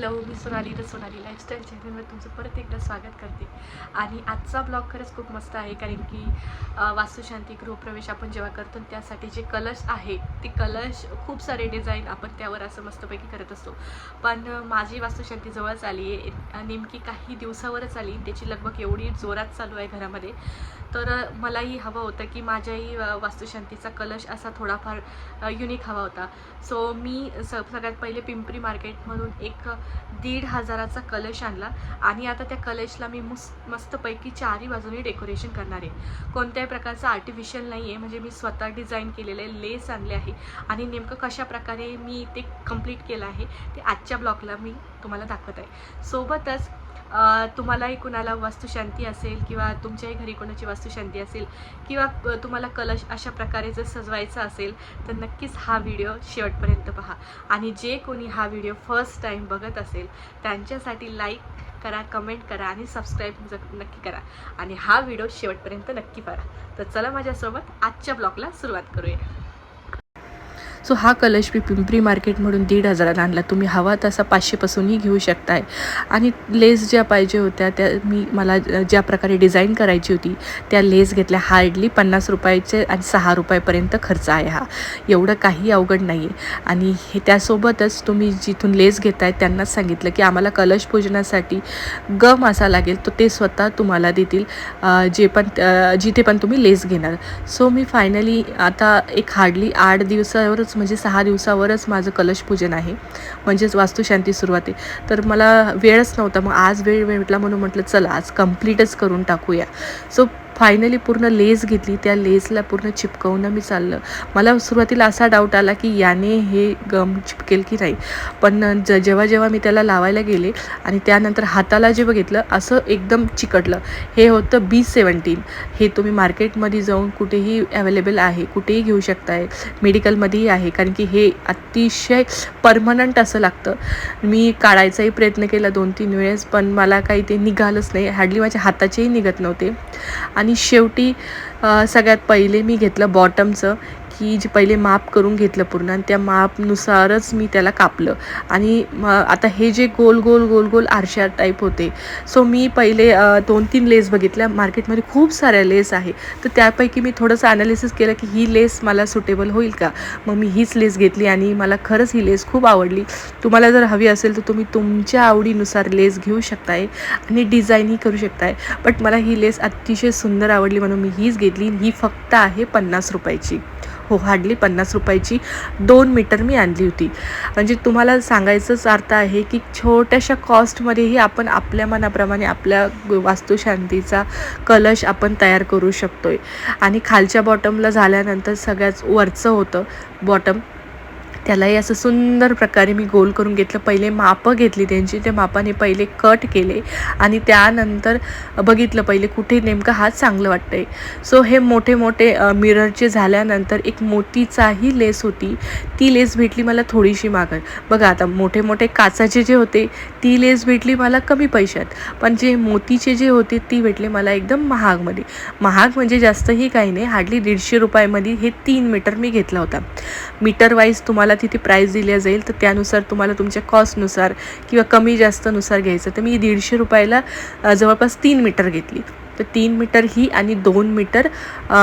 Hello मी Sonali the Sonali lifestyle चॅनलवर तुमचं परत एकदा स्वागत करते. आणि आजचा ब्लॉग खरंच खूप मस्त आहे कारण की वास्तुशांती गृहप्रवेश आपण जेव्हा करतो त्यासाठी जे कलश आहे ते कलश खूप सारे डिझाईन आपण त्यावर असं मस्तपैकी करत असतो. पण माझी वास्तुशांती जवळच आली आहे नेमकी काही दिवसावरच आली त्याची लगभग एवढी जोरात चालू आहे घरामध्ये. तर मलाही हवं होतं की माझ्याही वास्तुशांतीचा कलश असा थोडाफार युनिक हवा होता. सो मी स सगळ्यात पहिले पिंपरी मार्केटमधून एक दीड हजाराचा कलश आणला. आणि आता त्या कलशला मी मुस मस्तपैकी चारही बाजूनी डेकोरेशन करणार आहे. कोणत्याही प्रकारचं आर्टिफिशियल नाही आहे म्हणजे मी स्वतः डिझाईन केलेलं आहे लेस आणले आहे. आणि नेमकं कशा प्रकारे मी ते कंप्लीट केलं आहे ते आजच्या ब्लॉगला मी तुम्हाला दाखवत आहे. सोबतच तुम्हालाही कुणाला वास्तुशांती असेल किंवा तुमच्याही घरी कोणाची वास्तुशांती असेल किंवा तुम्हाला कलश अशा प्रकारे जर सजवायचा असेल तर नक्कीच हा व्हिडिओ शेवटपर्यंत पहा. आणि जे कोणी हा व्हिडिओ फर्स्ट टाईम बघत असेल त्यांच्यासाठी लाईक करा कमेंट करा आणि सबस्क्राईब नक्की करा. आणि हा व्हिडिओ शेवटपर्यंत नक्की पहा. तर चला माझ्यासोबत आजच्या ब्लॉगला सुरुवात करूया. सो हा कलश मी पिंपरी मार्केटमधून दीड हजाराला आणला. तुम्ही हवा तसा पाचशेपासूनही घेऊ शकताय. आणि लेस ज्या पाहिजे होत्या त्या मी मला ज्या प्रकारे डिझाईन करायची होती त्या लेस घेतल्या. हार्डली पन्नास रुपयाचे आणि सहा रुपयापर्यंत खर्च आहे हा. एवढं काही अवघड नाही आहे आणि हे त्यासोबतच तुम्ही जिथून लेस घेत घेताय त्यांनाच सांगितलं की आम्हाला कलश पूजनासाठी गम असा लागेल तो ते स्वतः तुम्हाला देतील जे पण जिथे पण तुम्ही लेस घेणार. सो मी फायनली आता एक हार्डली आठ दिवसावरच म्हणजे सहा दिवसावरच माझं कलशपूजन आहे. म्हणजेच वास्तुशांती सुरुवात आहे. तर मला वेळच नव्हता. मग आज वेळ भेटला म्हणून म्हटलं चला आज कम्प्लीटच करून टाकूया. सो फायनली पूर्ण लेस घेतली. त्या लेसला पूर्ण चिपकवून मी चाललं. मला सुरुवातीला असा डाऊट आला की याने हे गम चिपकेल की नाही? पण ज जेव्हा जेव्हा मी त्याला लावायला गेले आणि त्यानंतर हाताला जे बघितलं असं एकदम चिकटलं. हे होतं बी सेवन्टीन हे तुम्ही मार्केटमध्ये जाऊन कुठेही अवेलेबल आहे कुठेही घेऊ शकताय. मेडिकलमध्येही आहे. कारण की हे अतिशय परमनंट असं लागतं. मी काढायचाही प्रयत्न केला दोन तीन वेळेस पण मला काही ते निघालंच नाही. हार्डली माझ्या हाताचेही निघत नव्हते. आणि शेवटी सगळ्यात पहिले मी घेतलं बॉटमचं की जे पहिले माप करून घेतलं पूर्ण आणि त्या मापनुसारच मी त्याला कापलं. आणि आता हे जे गोल गोल गोल गोल आरशा टाईप होते सो मी पहिले दोन तीन लेस बघितल्या. मार्केटमध्ये खूप साऱ्या लेस आहे. तर त्यापैकी मी थोडंसं ॲनालिसिस केलं की ही लेस मला सुटेबल होईल का? मग मी हीच लेस घेतली आणि मला खरंच ही लेस खूप आवडली. तुम्हाला जर हवी असेल तर तुम्ही तुमच्या आवडीनुसार लेस घेऊ शकताय आणि डिझाईनही करू शकताय. बट मला ही लेस अतिशय सुंदर आवडली म्हणून मी हीच घेतली. ही फक्त आहे पन्नास रुपयाची. हो हार्डली पन्नास रुपयाची दोन मीटर मी आणली होती. म्हणजे तुम्हाला सांगायचंच अर्थ आहे की छोट्याशा कॉस्टमध्येही आपण आपल्या मनाप्रमाणे आपल्या वास्तुशांतीचा कलश आपण तयार करू शकतो आहे आणि खालच्या बॉटमला झाल्यानंतर सगळ्याच वरचं होतं बॉटम. त्यालाही असं सुंदर प्रकारे मी गोल करून घेतलं. पहिले मापं घेतली त्यांची. त्या मापाने पहिले कट केले आणि त्यानंतर बघितलं पहिले कुठे नेमकं हात चांगलं वाटतं आहे सो हे मोठे मोठे मिररचे झाल्यानंतर एक मोतीचाही लेस होती. ती लेस भेटली मला थोडीशी मागं. बघा आता मोठे मोठे काचाचे जे होते ती लेस भेटली मला कमी पैशात. पण जे मोतीचे जे होते ती भेटले मला एकदम महागमध्ये. महाग म्हणजे जास्तही काही नाही. हार्डली दीडशे रुपयामध्ये हे तीन मीटर मी घेतला होता. मीटर वाईज तुम्हाला तिथे प्राईस दिल्या जाईल तर त्यानुसार तुम्हाला तुमच्या कॉस्टनुसार किंवा कमी जास्तनुसार घ्यायचं. तर मी दीडशे रुपयाला जवळपास तीन मीटर घेतली. तर तीन मीटर ही आणि दोन मीटर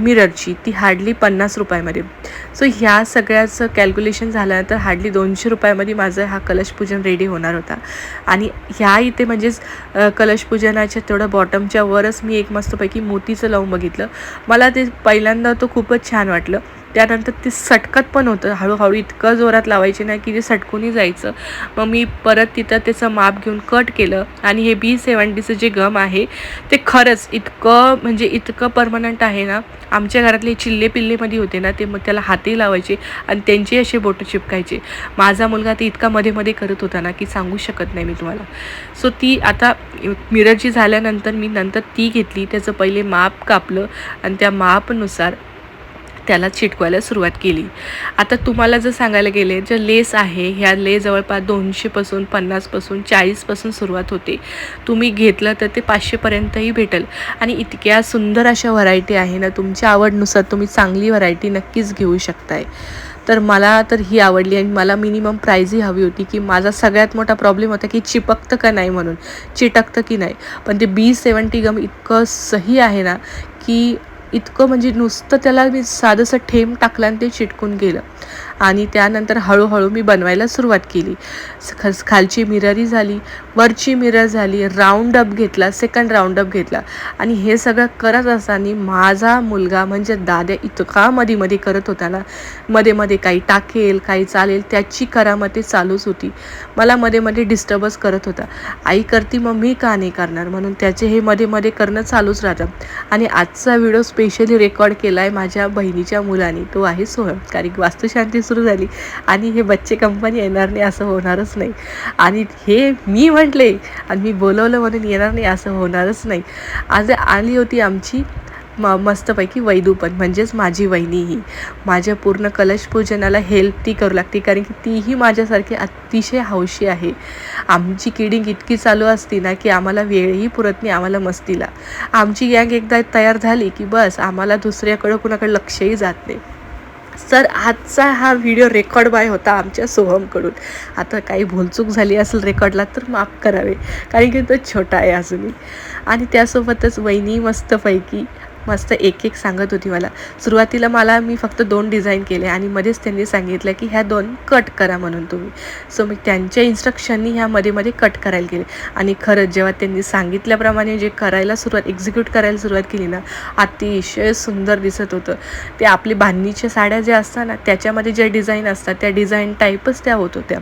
मिररची ती हार्डली पन्नास रुपयामध्ये. सो ह्या सगळ्याचं कॅल्क्युलेशन झाल्यानंतर हार्डली दोनशे रुपयामध्ये माझं हा कलशपूजन रेडी होणार होता. आणि ह्या इथे म्हणजेच कलशपूजनाच्या तेवढं बॉटमच्या वरच मी एक मस्तपैकी मोतीचं लावून बघितलं. मला ते पहिल्यांदा तो खूपच छान वाटलं. त्यानंतर ते सटकत पण होतं. हळूहळू इतकं जोरात लावायचे नाही की ते सटकूनही जायचं. मग मी परत तिथं त्याचं माप घेऊन कट केलं. आणि हे बी सेवन्टीचं जे गम आहे ते खरंच इतकं म्हणजे इतकं परमनंट आहे ना आमच्या घरातले चिल्ले पिल्लेमध्ये होते ना ते मग त्याला हातही लावायचे आणि त्यांची असे बोटं चिपकायचे. माझा मुलगा ते इतका मध्ये मध्ये करत होता ना की सांगू शकत नाही मी तुम्हाला. सो ती आता मिररची झाल्यानंतर मी नंतर ती घेतली. त्याचं पहिले माप कापलं आणि त्या मापनुसार त्याला चिटकवायला सुरुवात केली. आता तुम्हाला जर सांगायला गेले जे लेस आहे ह्या ले जवळपास दोनशेपासून पन्नासपासून चाळीसपासून सुरुवात होते. तुम्ही घेतलं तर ते पाचशेपर्यंतही भेटेल. आणि इतक्या सुंदर अशा व्हरायटी आहे ना तुमच्या आवडनुसार तुम्ही चांगली व्हरायटी नक्कीच घेऊ शकताय. तर मला तर ही आवडली आणि मला मिनिमम प्राईजही हवी होती की माझा सगळ्यात मोठा प्रॉब्लेम होता की चिपकतं का नाही म्हणून चिटकतं की नाही. पण ते बी सेवन्टी गम इतकं सही आहे ना की इतकं म्हणजे नुसतं त्याला मी साधंसं ठेम टाकलं आणि ते चिटकून गेलं. आणि त्यानंतर हळूहळू मी बनवायला सुरुवात केली. खस खालची मिररी झाली वरची मिरर झाली राऊंड अप घेतला सेकंड राऊंड अप घेतला. आणि हे सगळं करत असताना माझा मुलगा म्हणजे दाद्या इतका मध्ये मध्ये करत होता ना मध्ये मध्ये काही टाकेल काही चालेल त्याची करामती चालूच होती. मला मध्ये मध्ये डिस्टर्बच करत होता. आई करती मग मी का नाही करणार? म्हणून त्याचे हे मध्ये मध्ये करणं चालूच राहतं. आणि आजचा व्हिडिओ स्पेशली रेकॉर्ड केला आहे माझ्या बहिणीच्या मुलाने. तो आहे सोहळ कारण वास्तुशांती सुरू झाली. आणि हे बच्चे कंपनी येणार नाही असं होणारच नाही. आणि हे मी म्हटले आणि मी बोलवलं म्हणून येणार नाही असं होणारच नाही. आज आली होती आमची म मस्तपैकी वैदू पण म्हणजेच माझी वहिनी ही. माझ्या पूर्ण कलशपूजनाला हेल्प ती करू लागते कारण की तीही माझ्यासारखी अतिशय हौशी आहे. आमची किडिंग इतकी चालू असती ना की आम्हाला वेळही पुरत नाही आम्हाला मस्तीला. आमची गँग एकदा तयार झाली की बस आम्हाला दुसऱ्याकडं कुणाकडे लक्षही जात नाही. सर आजचा हा व्हिडिओ रेकॉर्ड बाय होता आमच्या सोहमकडून. आता काही भूलचूक झाली असेल रेकॉर्डला तर माफ करावे. कारण की तो छोटा आहे अजूनही. आणि त्यासोबतच वहिनी मस्तपैकी मस्त एक एक सांगत होती मला. सुरुवातीला मला मी फक्त दोन डिझाईन केले आणि मध्येच त्यांनी सांगितलं की ह्या दोन कट करा म्हणून तुम्ही. सो मी त्यांच्या इन्स्ट्रक्शननी ह्या मध्ये मध्ये कट करायला गेले. आणि खरंच जेव्हा त्यांनी सांगितल्याप्रमाणे जे करायला सुरुवात एक्झिक्यूट करायला सुरुवात केली ना अतिशय सुंदर दिसत होतं. ते आपली बांधणीच्या साड्या ज्या असतात ना त्याच्यामध्ये ज्या डिझाईन असतात त्या डिझाईन टाईपच त्या होत होत्या.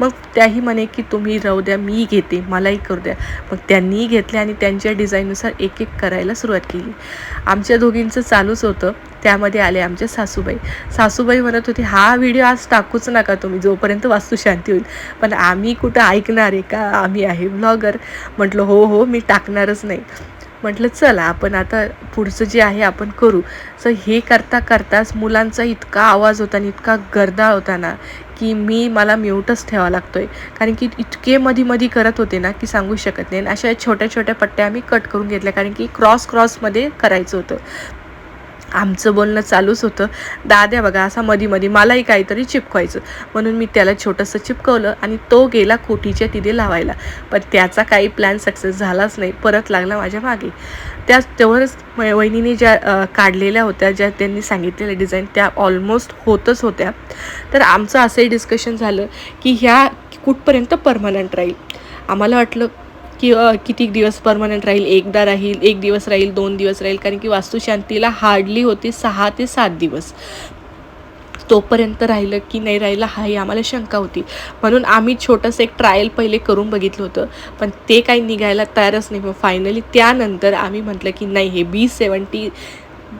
मग त्याही म्हणे की तुम्ही राहू द्या मी घेते मलाही करू द्या. मग त्यांनीही घेतले आणि त्यांच्या डिझाईननुसार एक एक करायला सुरुवात केली. आमच्या दोघींचं चालूच होतं. त्यामध्ये आले आमच्या सासूबाई. सासूबाई म्हणत होती हा व्हिडिओ आज टाकूच नका तुम्ही जोपर्यंत वास्तुशांती होईल. पण आम्ही कुठं ऐकणार आहे का? आम्ही आहे ब्लॉगर म्हटलं हो हो मी टाकणारच नाही. म्हटलं चला आपण आता पुढचं जे आहे आपण करू. सो हे करता करताच मुलांचा इतका आवाज होता आणि इतका गर्दा होता ना की मी मला म्यूटच ठेवा लागतोय. कारण की इतके मधी मधी करत होते ना की सांगू शकत नाही. अशा छोट्या छोट्या पट्ट्या आम्ही कट करून घेतल्या कारण की क्रॉस क्रॉसमध्ये करायचं होतं. आमचं बोलणं चालूच होतं. दाद्या बघा असा मधी मधी मलाही काहीतरी चिपकवायचं. म्हणून मी त्याला छोटंसं चिपकवलं आणि तो गेला कोठीच्या तिथे लावायला. पण त्याचा काही प्लॅन सक्सेस झालाच नाही. परत लागला माझ्या मागे. त्या तेवढंच वहिनीने ज्या काढलेल्या होत्या ज्या त्यांनी सांगितलेल्या डिझाईन त्या ऑलमोस्ट होतच होत्या. तर आमचं असंही डिस्कशन झालं की ह्या कुठपर्यंत परमनंट राहील? आम्हाला वाटलं की किती दिवस परमनंट राहील एकदा राहील एक दिवस राहील दोन दिवस राहील कारण की वास्तुशांतीला हार्डली होती सहा ते सात दिवस. तोपर्यंत राहिलं की नाही राहिलं हाही आम्हाला शंका होती. म्हणून आम्ही छोटंसं एक ट्रायल पहिले करून बघितलं होतं पण ते काही निघायला तयारच नाही. मग फायनली त्यानंतर आम्ही म्हटलं की नाही हे बी सेवन्टी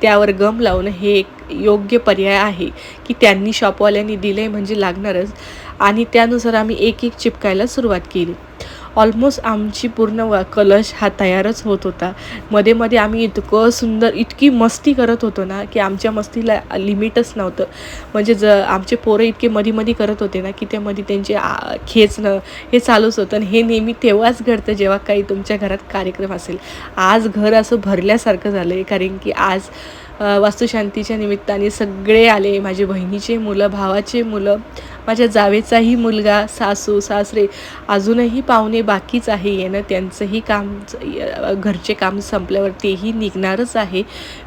त्यावर गम लावणं हे एक योग्य पर्याय आहे की त्यांनी शॉपवाल्यांनी दिले म्हणजे लागणारच. आणि त्यानुसार आम्ही एक एक चिपकायला सुरुवात केली. ऑलमोस्ट आमची पूर्ण कलश हा तयारच होत होता. मध्ये मध्ये आम्ही इतकं सुंदर इतकी मस्ती करत होतो ना की आमच्या मस्तीला लिमिटच नव्हतं. म्हणजे ज आमचे पोरं इतके मधी मधी करत होते ना की त्यामध्ये त्यांचे खेचणं हे चालूच होतं. आणि हे नेहमी तेव्हाच घडतं जेव्हा काही तुमच्या घरात कार्यक्रम असेल. आज घर असं भरल्यासारखं झालं आहे कारण की आज वास्तुशांतीच्या निमित्ताने सगळे आले माझे बहिणीचे मुलं भावाचे मुलं माझ्या जावेचाही मुलगा सासू सासरे. अजूनही पाहुणे बाकीच आहे. येणं त्यांचंही काम घरचे काम संपल्यावर तेही निघणारच आहे.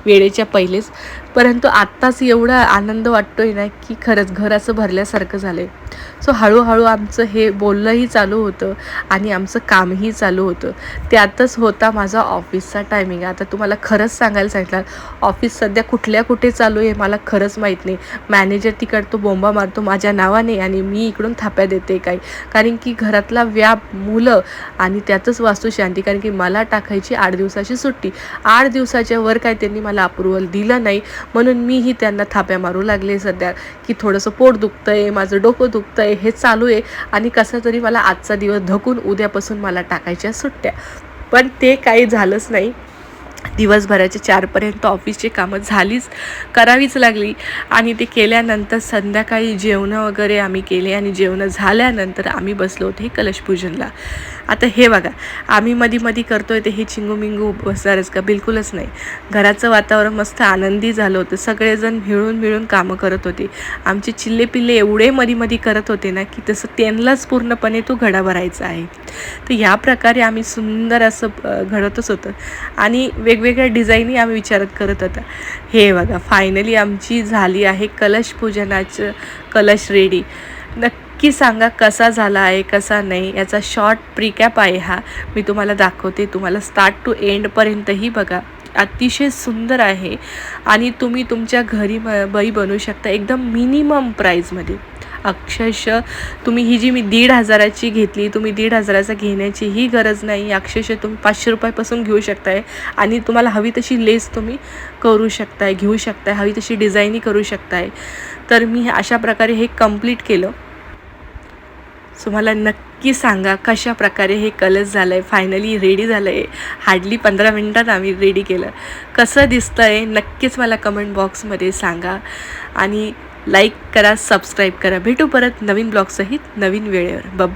वेळेच्या पहिलेच परंतु आत्ताच एवढा आनंद वाटतोय ना की खरंच घर असं भरल्यासारखं झालं आहे सो हळूहळू आमचं हे बोलणंही चालू होतं आणि आमचं कामही चालू होतं. त्यातच होता माझा ऑफिसचा टायमिंग आता तुम्हाला खरंच सांगायला सांगितलं ऑफिस सध्या कुठल्या कुठे चालू आहे मला खरंच माहीत नाही. मॅनेजर तिकड तो बोंबा मारतो माझ्या नावाने आणि मी इकडून थाप्या देते काही. कारण की घरातला व्याप मुलं आणि त्यातच वास्तुशांती. कारण की मला टाकायची आठ दिवसाची सुट्टी. आठ दिवसाच्या वर काय त्यांनी मला अप्रुव्हल दिलं नाही. म्हणून मीही त्यांना थाप्या मारू लागले सध्या की थोडंसं पोट दुखतं आहे माझं डोकं दुखतं आहे हे चालू आहे. आणि कसं तरी मला आजचा दिवस धकून उद्यापासून मला टाकायच्या सुट्ट्या. पण ते काही झालंच नाही. दिवसभराच्या चारपर्यंत ऑफिसची कामं झालीच करावीच लागली. आणि ते केल्यानंतर संध्याकाळी जेवणं वगैरे आम्ही केले. आणि जेवणं झाल्यानंतर आम्ही बसलो होते कलशपूजनला. आता हे बघा आम्ही मधी मधी करतोय ते हे चिंगूमिंगू बसणारच का? बिलकुलच नाही. घराचं वातावरण मस्त आनंदी झालं होतं. सगळेजण मिळून मिळून कामं करत होते. आमचे चिल्ले पिल्ले एवढे मधी मधी करत होते ना की तसं त्यांनाच पूर्णपणे तो घडा भरायचा आहे. तर ह्या प्रकारे आम्ही सुंदर असं घडतच होतं. आणि वेगवेगळ्या डिझाईनही आम्ही विचारत करत होता. हे बघा फायनली आमची झाली आहे कलश पूजनाचं कलश रेडी. नक्की सांगा कसा झाला आहे कसा नाही याचा शॉर्ट प्रिकॅप आहे हा. मी तुम्हाला दाखवते. तुम्हाला स्टार्ट टू एंडपर्यंतही बघा. अतिशय सुंदर आहे. आणि तुम्ही तुमच्या घरी म बाई बनवू शकता. एकदम मिनिमम प्राईजमध्ये अक्षरशः तुम्ही ही जी मी दीड हजाराची घेतली तुम्ही दीड हजाराचा घेण्याची ही गरज नाही. अक्षरशः तुम्ही पाचशे रुपयापासून घेऊ शकताय. आणि तुम्हाला हवी तशी लेस तुम्ही करू शकताय घेऊ शकताय. हवी तशी डिझाईनही करू शकताय. तर मी अशा प्रकारे हे कंप्लीट केलं. सो मला नक्की सांगा कशा प्रकारे हे कलर्स झालं आहे फायनली रेडी झालं आहे हार्डली पंधरा मिनटात आम्ही रेडी केलं. कसं दिसतं आहे नक्कीच मला कमेंट बॉक्समध्ये सांगा. आणि लाईक करा सबस्क्राईब करा. भेटू परत नवीन ब्लॉगसहित नवीन वेळेवर. बब